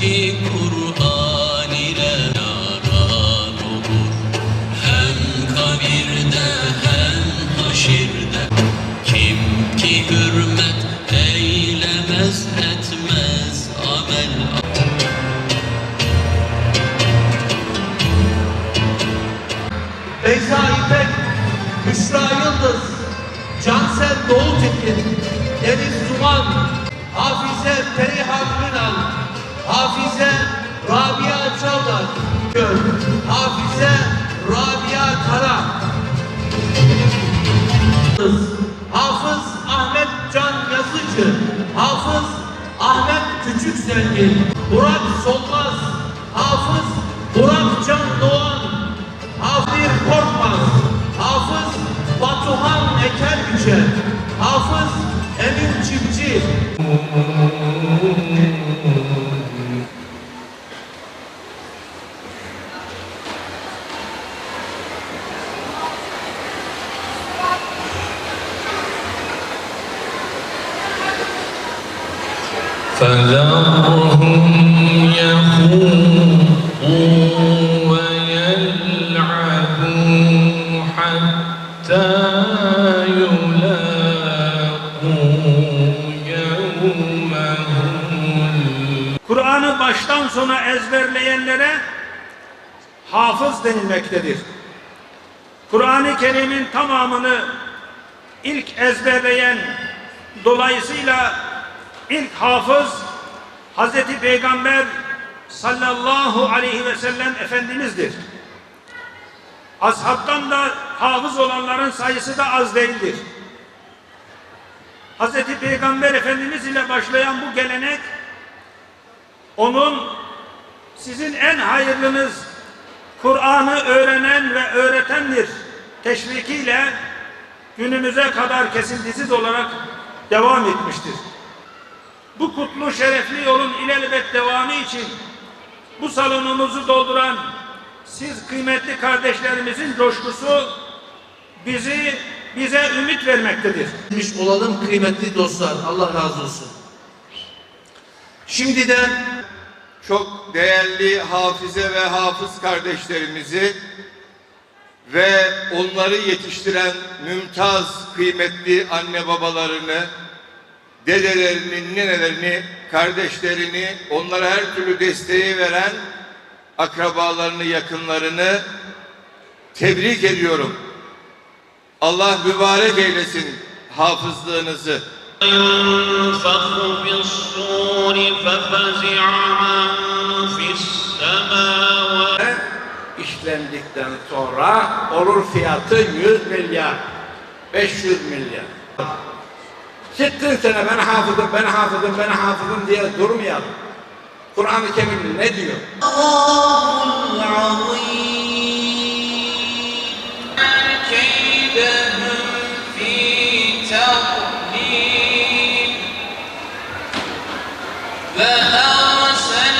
ki Kur'an ile aran Hem kabirde hem haşirde. Kim ki hürmet eylemez etmez amel. Beyza İpek, Büşra Yıldız, Cansel Deniz Zuman, Hafize Perihan Ünal, Hafize Rabia Çavdar, Hafize Rabia Kara, Hafız Ahmet Can Yazıcı, Hafız Ahmet Küçük Zengin, Burak Solmaz, Hafız Burak Can Doğan, Hafir Korkmaz, Hafız Batuhan Eker Biçer, Hafız Emin Çiftçi, Kur'an'ı baştan sona ezberleyenlere hafız denilmektedir. Kur'an-ı Kerim'in tamamını ilk ezberleyen dolayısıyla ilk hafız Hazreti Peygamber sallallahu aleyhi ve sellem Efendimiz'dir. Ashabtan da hafız olanların sayısı da az değildir. Hazreti Peygamber Efendimiz ile başlayan bu gelenek onun sizin en hayırlınız Kur'an'ı öğrenen ve öğretendir teşvikiyle günümüze kadar kesintisiz olarak devam etmiştir. Bu kutlu şerefli yolun ilelebet devamı için bu salonumuzu dolduran siz kıymetli kardeşlerimizin coşkusu bizi bize ümit vermektedir. etmiş olalım kıymetli dostlar. Allah razı olsun. Şimdiden çok değerli hafize ve hafız kardeşlerimizi ve onları yetiştiren mümtaz kıymetli anne babalarını, dedelerini, ninelerini, kardeşlerini, onlara her türlü desteği veren akrabalarını, yakınlarını tebrik ediyorum. Allah mübarek eylesin hafızlığınızı. işlendikten sonra olur fiyatı 100 milyar, 500 milyar. 60 sene ben hafızım, ben hafızım, ben hafızım diye durmayalım. Kur'an-ı Kerim ne diyor? فأرسل